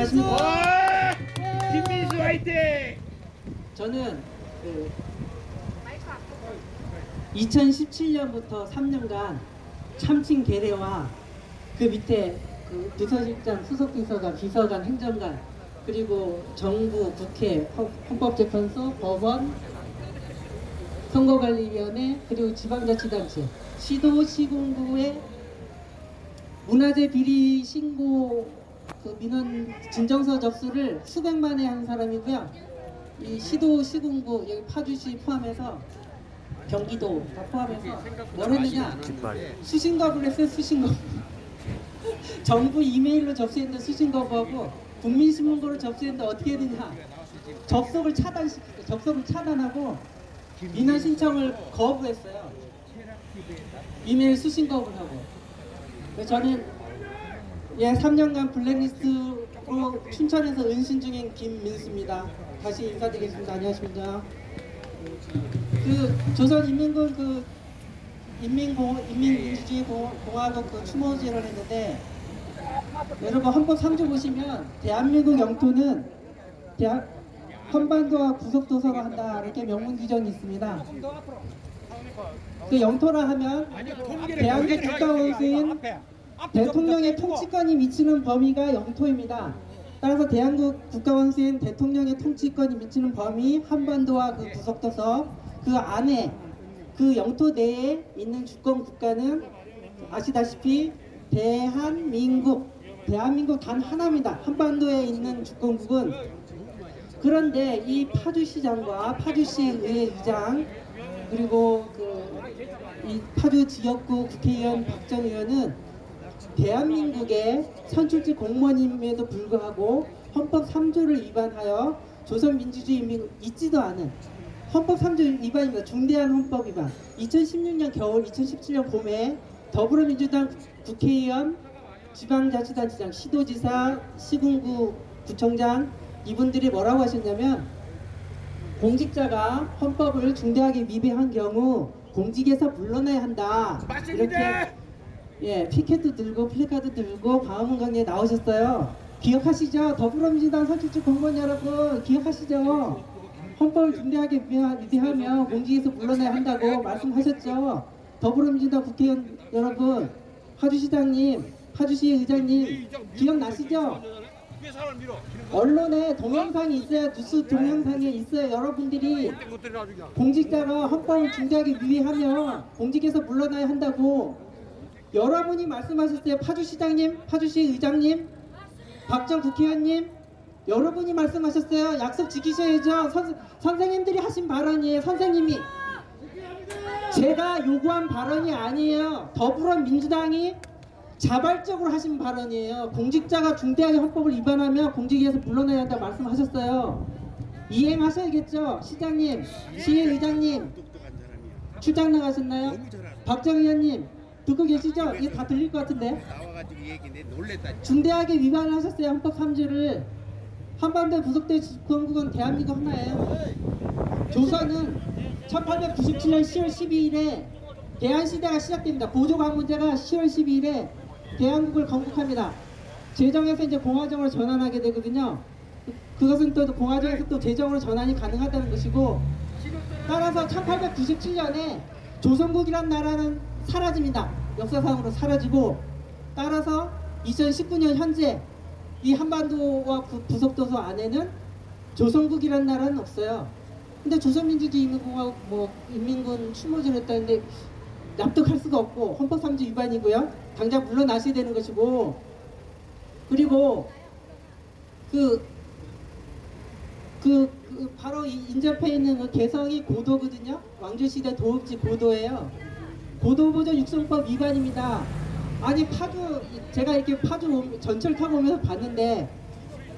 안녕하십니까. 와! 김민수 화이팅! 저는 그 2017년부터 3년간 참칭 계례와 그 밑에 그 비서실장, 수석비서관, 비서관, 행정관 그리고 정부, 국회, 헌- 헌법재판소, 법원, 선거관리위원회 그리고 지방자치단체, 시도, 시군구의 문화재 비리 신고 그 민원 진정서 접수를 수백만에 한 사람이고요. 이 시도 시군구 여기 파주시 포함해서 경기도 다 포함해서 뭘 했느냐? 수신 거부를 했어요 수신 거부 정부 이메일로 접수했는데 수신 거부하고 국민신문고로 접수했는데 어떻게 했느냐? 접속을 차단시켰어요 접속을 차단하고 민원 신청을 거부했어요. 이메일 수신 거부하고. 저는 예 3년간 블랙리스트로 춘천에서 은신 중인 김민수입니다. 다시 인사드리겠습니다. 안녕하십니까. 그 조선 인민군 그 인민공 인민민주주의 공- 공화국 그 추모제를 했는데 여러분 헌법 3조 보시면 대한민국 영토는 대한 한반도와 구속도서가 한다 이렇게 명문 규정이 있습니다. 그 영토라 하면 대한민국 국가 원수인 대통령의 통치권이 미치는 범위가 영토입니다. 따라서 대한민국 국가원수인 대통령의 통치권이 미치는 범위 한반도와 그 구속도서 그 안에 그 영토 내에 있는 주권 국가는 아시다시피 대한민국 대한민국 단 하나입니다. 한반도에 있는 주권국은 그런데 이 파주시장과 파주시의회 의장 그리고 그 이 파주 지역구 국회의원 박정 의원은 대한민국의 선출직 공무원임에도 불구하고 헌법 3조를 위반하여 조선민주주의 인민 있지도 않은 헌법 3조 위반입니다. 중대한 헌법 위반. 2016년 겨울, 2017년 봄에 더불어민주당 국회의원, 지방자치단체장, 시도지사, 시군구 구청장 이분들이 뭐라고 하셨냐면 공직자가 헌법을 중대하게 위배한 경우 공직에서 물러나야 한다. 맞습니다. 예, 피켓도 들고 플래카드 들고 광화문 강의에 나오셨어요. 기억하시죠? 더불어민주당 선출직 공무원 여러분 기억하시죠? 헌법을 중대하게 위배하면 공직에서 물러나야 한다고 말씀하셨죠? 더불어민주당 국회의원 여러분, 파주시장님, 파주시 의장님 기억나시죠? 언론에 동영상이 있어요. 뉴스 동영상에 있어요. 여러분들이. 공직자가 헌법을 중대하게 위배하면 공직에서 물러나야 한다고 여러분이 말씀하셨어요. 파주시장님, 파주시 의장님, 박정 국회의원님, 여러분이 말씀하셨어요. 약속 지키셔야죠. 선, 선생님들이 하신 발언이에요. 선생님이. 제가 요구한 발언이 아니에요. 더불어민주당이 자발적으로 하신 발언이에요. 공직자가 중대하게 헌법을 위반하면 공직에서 물러나야 한다고 말씀하셨어요. 이행하셔야겠죠. 시장님, 시의장님. 출장 나가셨나요? 박정 의원님, 듣고 계시죠? 이게 다 들릴 것 같은데. 나와가지고 얘기내 놀랬다. 중대하게 위반을 하셨어요. 헌법 3조를. 한반도 구속대 주권국은 대한민국 하나예요. 조선은 1897년 10월 12일에 대한시대가 시작됩니다. 보조관 문제가 10월 12일에 대한국을 건국합니다. 재정에서 이제 공화정으로 전환하게 되거든요. 그- 그것은 또 공화정에서 또 재정으로 전환이 가능하다는 것이고 따라서 1897년에 조선국이란 나라는 사라집니다. 역사상으로 사라지고 따라서 2019년 현재 이 한반도와 구- 구석도서 안에는 조선국이란 나라는 없어요. 근데 조선민주주의 인민공화국 뭐 인민군 추모를 했다는데 납득할 수가 없고 헌법 3조 위반이고요. 당장 물러나셔야 되는 것이고 그리고 그 그, 그 바로 이 인접해 있는 그 개성이 고도거든요. 왕조시대 도읍지 고도예요. 고도보전 육성법 위반입니다. 아니 파주 제가 이렇게 파주 오- 전철 타고 오면서 봤는데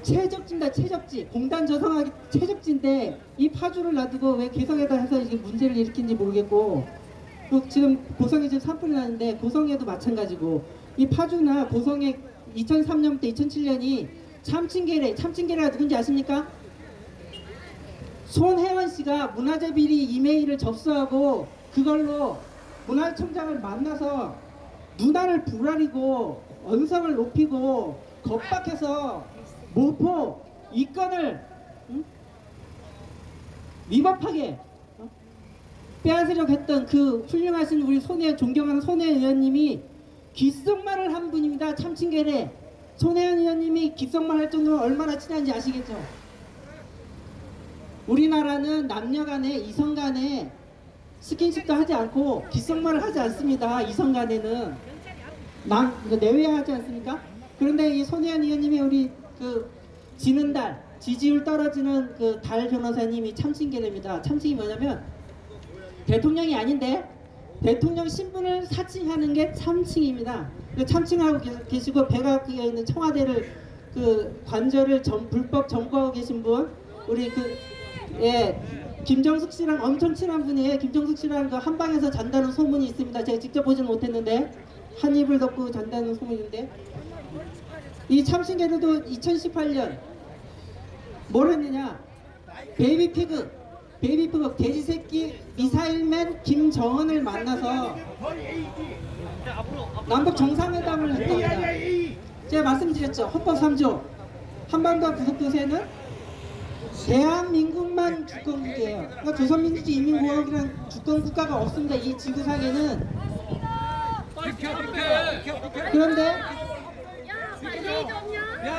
최적지입니다. 최적지 공단 저성하기 최적지인데 이 파주를 놔두고 왜 개성에다 해서 이게 문제를 일으킨지 모르겠고 또 지금 고성이 지금 산불이 나는데 고성에도 마찬가지고 이 파주나 고성에 2003년부터 2007년이 참칭계례 참칭계례가 누군지 아십니까? 손혜원 씨가 문화재 비리 이메일을 접수하고 그걸로 문화청장을 만나서 눈알을 부라리고 언성을 높이고 겁박해서 모포 이권을 응? 위법하게 어? 빼앗으려고 했던 그 훌륭하신 우리 손혜 존경하는 손혜 의원님이 귓속말을 한 분입니다. 참칭계래 손혜원 의원님이 귓속말 할 정도로 얼마나 친한지 아시겠죠? 우리나라는 남녀 간에 이성 간에 스킨십도 하지 않고 귓속말을 하지 않습니다. 이성 간에는 남 이거 내외하지 않습니까? 그런데 이 손혜원 의원님이 우리 그 지는 달 지지율 떨어지는 그 달 변호사님이 참칭계랍니다. 참칭이 뭐냐면 대통령이 아닌데 대통령 신분을 사칭하는 게 참칭입니다. 그 참칭하고 계- 계시고 백악기에 있는 청와대를 그 관절을 점- 불법 점거하고 계신 분 우리 그 예. 김정숙 씨랑 엄청 친한 분이에요. 김정숙 씨랑 그 한방에서 잔다는 소문이 있습니다. 제가 직접 보지는 못했는데 한 입을 덮고 잔다는 소문인데 이 참신계들도 2018년 뭘 했느냐 베이비 피그 베이비 피그 돼지 새끼 미사일맨 김정은을 만나서 남북 정상회담을 했던 겁니다. 제가 말씀드렸죠. 헌법 3조 한반도 부속도세는 대한민국만 주권국이에요. 그러니까 조선민주주의 인민공화국이란 주권국가가 없습니다. 이 지구상에는 그런데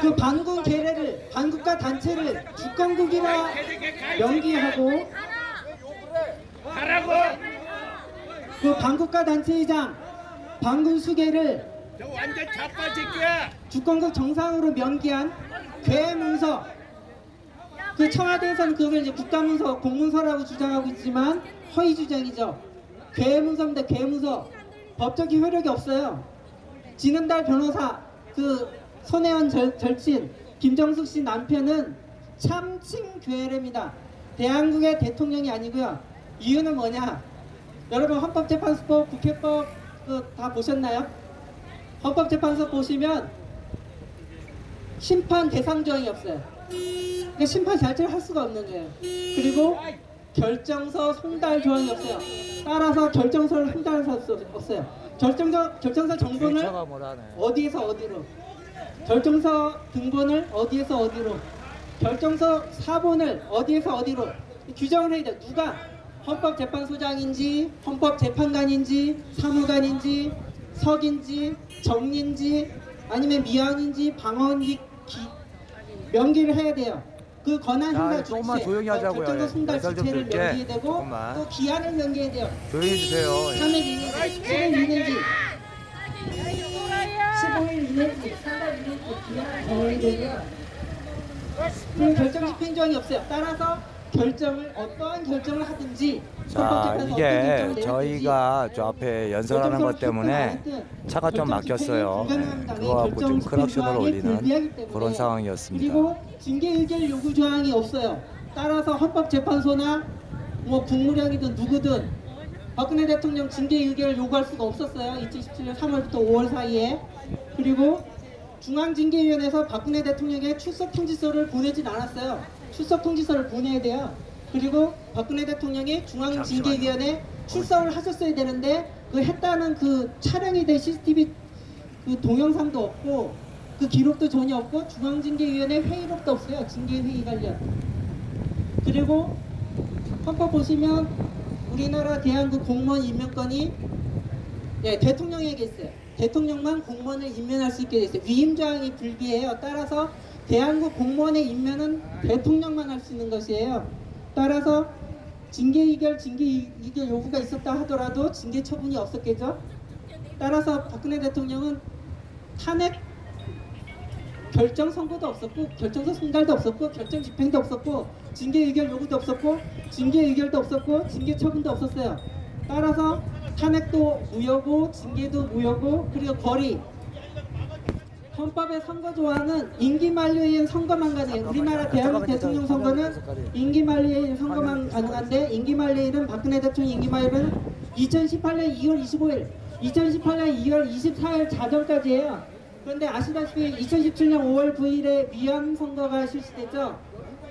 그 반군 계례를 반국가 단체를 주권국이라 연기하고 그 반국가 단체의장 반군 수계를. 주권국 정상으로 명기한 괴문서 그 청와대에서는 그걸 이제 국가문서 공문서라고 주장하고 있지만 허위 주장이죠. 괴문서입니다. 괴문서. 법적인 효력이 없어요. 지는달 변호사 그 손혜원 절, 절친 김정숙 씨 남편은 참칭 괴뢰입니다. 대한민국의 대통령이 아니고요. 이유는 뭐냐? 여러분 헌법재판소법 국회법 그 다 보셨나요? 헌법재판소 보시면 심판 대상 조항이 없어요. 그러니까 심판 자체를 할 수가 없는 거예요. 그리고 결정서 송달 조항이 없어요. 따라서 결정서를 송달할 수 없어요. 결정서 결정서 정본을. 어디에서 어디로 결정서 등본을 어디에서 어디로 결정서 사본을 어디에서 어디로 규정을 해야 돼 누가 헌법재판소장인지 헌법재판관인지 사무관인지 석인지 정인지 아니면 미안인지 방어인지 기- 명기를 해야 돼요 그 권한 자, 행사 조금만 주체, 조용히 하자고요. 결정서 예, 송달 좀 주체를. 명기해야 되고 조금만. 또 기한을 명기해야 돼요 조용히 해주세요. 예. 3일 이내지 7일 이내지 15일 이내지 3달 이내지 기한을 정해야 되고요. 그 결정 집행조항이 없어요. 따라서 결정을 어떠한 결정을 하든지 자, 이게 저희가 저 앞에 연설하는 것 때문에 차가 좀 막혔어요. 불가능합니다. 그거 갖고 좀 크락션을 올리는. 그런 상황이었습니다. 그리고 징계 의결 요구 조항이 없어요. 따라서 헌법재판소나 뭐 국무령이든 누구든 박근혜 대통령 징계 의결을 요구할 수가 없었어요. 2017년 3월부터 5월 사이에. 그리고 중앙징계위원회에서 박근혜 대통령에게 출석 통지서를 보내진 않았어요. 출석 통지서를 보내야 돼요. 그리고 박근혜 대통령이 중앙징계위원회 출석을 하셨어야 되는데 그 했다는 그 촬영이 된 CCTV 그 동영상도 없고 그 기록도 전혀 없고 중앙징계위원회 회의록도 없어요. 징계회의 관련. 그리고 헌법 보시면 우리나라 대한민국 공무원 임명권이 예, 대통령에게 있어요. 대통령만 공무원을 임명할 수 있게 돼 있어요. 위임 조항이 불비해요. 따라서 대한민국 공무원의 임명은 대통령만 할 수 있는 것이에요. 따라서 징계 의결, 징계 이- 의결 요구가 있었다 하더라도 징계 처분이 없었겠죠. 따라서 박근혜 대통령은 탄핵 결정 선고도 없었고 결정서 송달도 없었고 결정 집행도 없었고 징계 의결 요구도 없었고 징계 의결도 없었고 징계 처분도 없었어요. 따라서 탄핵도 무효고 징계도 무효고 그리고 거리 헌법의 선거 조항은 임기 의한 선거만 가능해요. 우리나라 대한민국 대통령 선거는 임기 의한 선거만 가능한데 임기 만료일은 박근혜 대통령 임기 만료일은 2018년 2월 25일, 2018년 2월 24일 자정까지예요. 그런데 아시다시피 2017년 5월 9일에 위헌 선거가 실시됐죠.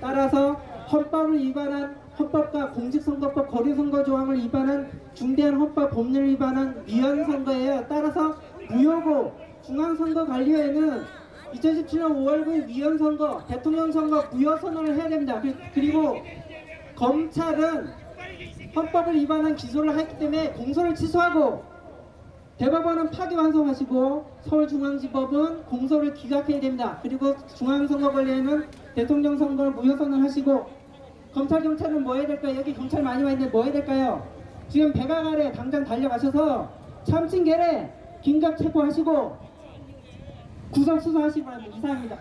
따라서 헌법을 위반한 헌법과 공직선거법 거리선거 조항을 위반한 중대한 헌법 법률 위반한 위헌 선거예요. 따라서 무효고 중앙선거관리위원회는 2017년 5월 9일 위헌 선거, 대통령 선거 무효 선언을 해야 됩니다. 그- 그리고 검찰은 헌법을 위반한 기소를 했기 때문에 공소를 취소하고 대법원은 파기환송하시고 서울중앙지법은 공소를 기각해야 됩니다. 그리고 중앙선거관리에는 대통령 선거를 무효 선언 하시고 검찰 경찰은 뭐 해야 될까요? 여기 경찰 많이 와 있는데 뭐 해야 될까요? 지금 배가 아래 당장 달려가셔서 참칭 계례 긴급 체포하시고 구속 수사하시기 바랍니다. 이상입니다.